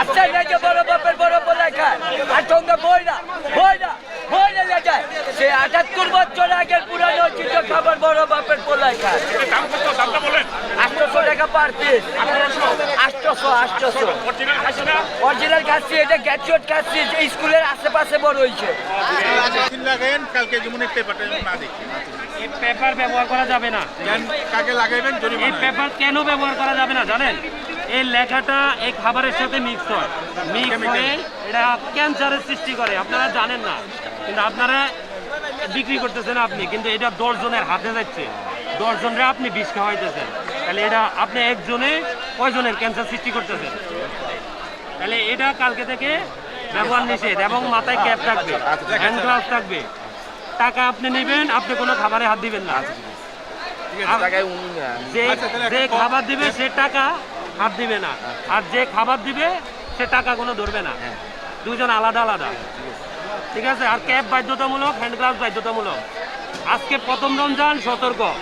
আচ্ছা লেগে বড় বাপের বড় বলে খায় আর সঙ্গে বইরা বইরা বইরা লেগে। সে আটাত্তর বছর আগের পুরানো চিত্র খাবার বড় বাপের আটশোশো টাকা পার পিস আঠারোশো আটশোশো আটশোশো। অরিজিনাল না অরিজিনাল খাচ্ছি এটা গ্যাচুয়েট খাচ্ছি যে স্কুলের আশেপাশে বড় হয়েছে লাগাইন কালকে যেমন পেপারটা না দেখি এই পেপার ব্যবহার করা যাবে না। কেন কাকে লাগাইবেন? এই পেপার কেন ব্যবহার করা যাবে না জানেন? এই লেখাটা এই খাবারের সাথে মিক্স হয়। মিক্স হয়ে এটা ক্যান্সারের সৃষ্টি করে আপনারা জানেন না। কিন্তু আপনারা বিক্রি করতেছেন আপনি কিন্তু এটা দশ জনের হাতে যাচ্ছে। দশ জনের আপনি বিষ খাওয়াইতেছেন। তাহলে এটা আপনি একজনে কয়জনের ক্যান্সার সৃষ্টি করতেছেন? তাহলে এটা কালকে থেকে ব্যবহার নিষেধ এবং মাথায় ক্যাপ থাকবে হ্যান্ড গ্লাভস থাকবে। টাকা আপনি নেবেন আপনি কোনো খাবারে হাত দিবেন না। আচ্ছা, যে খাবার দিবে সে টাকা হাত দিবে না। আর যে খাবার দিবে সে টাকা কোনো ধরবে না। দুজন আলাদা আলাদা। ঠিক আছে? আর ক্যাব বাধ্যতামূলক হ্যান্ড গ্লাভস বাধ্যতামূলক। আজকে প্রথম রমজান সতর্ক।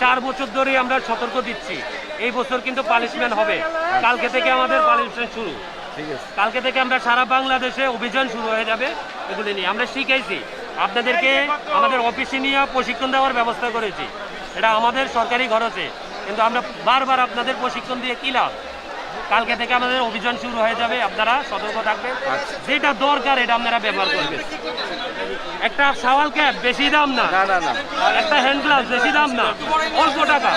চার বছর ধরে আমরা সতর্ক দিচ্ছি। এই বছর কিন্তু পানিশমেন্ট হবে। কালকে থেকে আমাদের পানিশমেন্ট শুরু। কালকে থেকে আমরা সারা বাংলাদেশে অভিযান শুরু হয়ে যাবে এগুলি নিয়ে। আমরা শিখাইছি। আপনাদেরকে আমাদের অফিসে নিয়ে প্রশিক্ষণ দেওয়ার ব্যবস্থা করেছি। এটা আমাদের সরকারি খরচে। কিন্তু আমরা বারবার আপনাদের প্রশিক্ষণ দিয়ে কি লাভ? কালকে থেকে আমাদের অভিযান শুরু হয়ে যাবে আপনারা সতর্ক থাকবেন। যেটা দরকার এটা আপনারা ব্যবহার করবেন। একটা সাওয়াল ক্যাপ বেশি দাম না। একটা হ্যান্ড গ্লাভস বেশি দাম না। অল্প টাকা।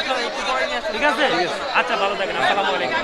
ঠিক আছে? আচ্ছা ভালো থাকেন আসসালামু আলাইকুম।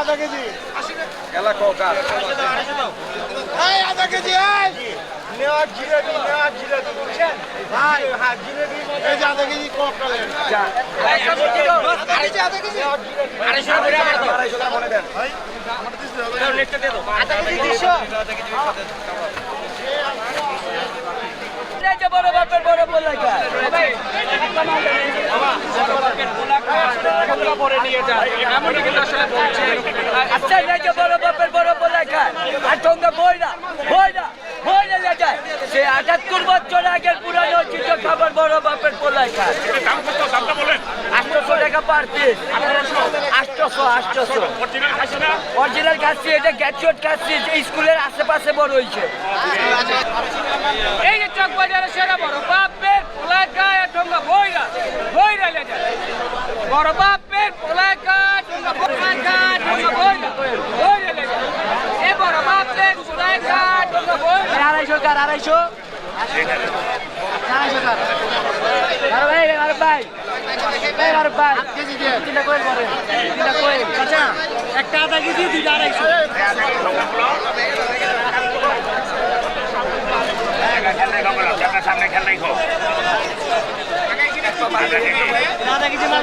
আধা কেজি এই আধা কেজি এই নেওয়ার জিলেবি নেওয়ার জিলেবি বুঝছেন ভাই জিলেবি এই যে আধা কেজি কক কালেন আড়াইশো আধা কেজি আধা কেজি দুশো লেগে বড় বাপের বড় বলে খায় আচ্ছা লেগে বড় বাপের বড় বলে খায় আর সঙ্গে বইরা বইরা বইরা লেগে সে আটাত্তর বছর আগের পুরানো চিত্র খাবার বড় বাপের বলেন। আটশোশো টাকা পার পিস আটশোশো আটশোশো। অরিজিনাল না? খাচ্ছি এটা গ্যাচুয়েট খাচ্ছি যে স্কুলের আশেপাশে বড় হয়েছে। এই যে চক বাজারে সেরা বড় বাপের গায়ে ঠোঙ্গা বড় বাপের বইরা আড়াইশো? কার আড়াইশো কার আর ভাই আর ভাই। এই আর ভাই। তিনটা কোয়েল করে তিনটা কোয়েল। আচ্ছা একটা আধা কেজি দুইটা আড়াইশো। সামনে খেল নাই খো আধা কেজি দাও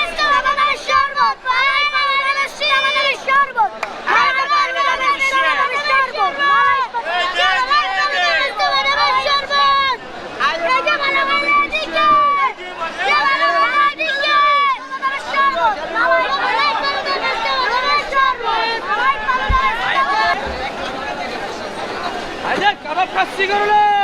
같이 걸으래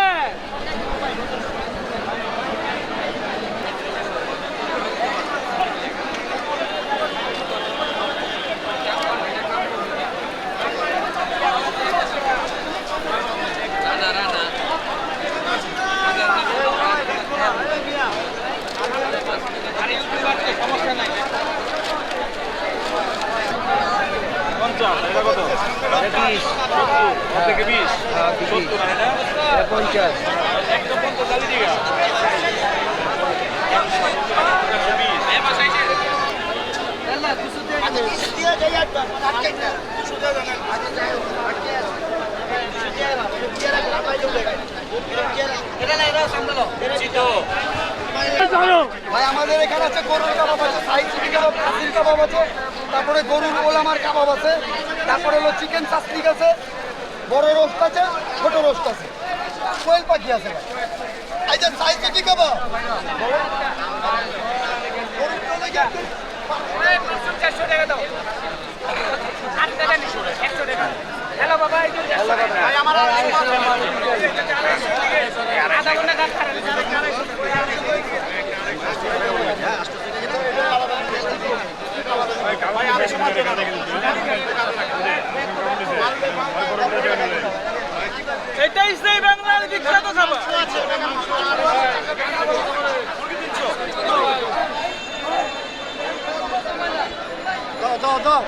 আরে কাবাব খাচ্ছি করলে ভাই আমাদের এখানে আছে গরুর কাবাব আছে সাই চিকেন কাবাব খাসির কাবাব আছে তারপরে গরুর ওলামার কাবাব আছে তারপরে হলো চিকেন চাসলিক আছে বড় রোস্ট আছে ছোট রোস্ট আছে। কোয়েল পাখি আছে ভাই। যে সাই কাবাব চারশো টাকা দাও। একশো টাকা। হ্যালো বাবা আমার আধা ঘণ্টা এটাই সেই বাংলার বিখ্যাত খাবার দাও দাও দাও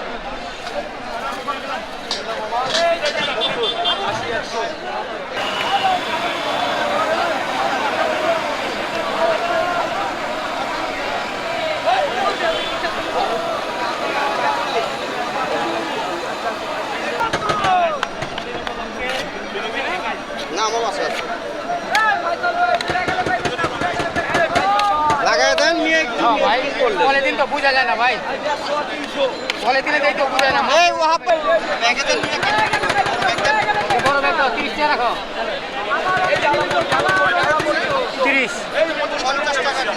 না আমার আছে লাগাই দেন নিয়ে বলে দিন তো বুঝা যায় না ভাই। দিলে দেই তো বুঝা না। এই ওহা ব্যাগে বড় ব্যাগ তো তিরিশ টাকা রাখো। তিরিশ।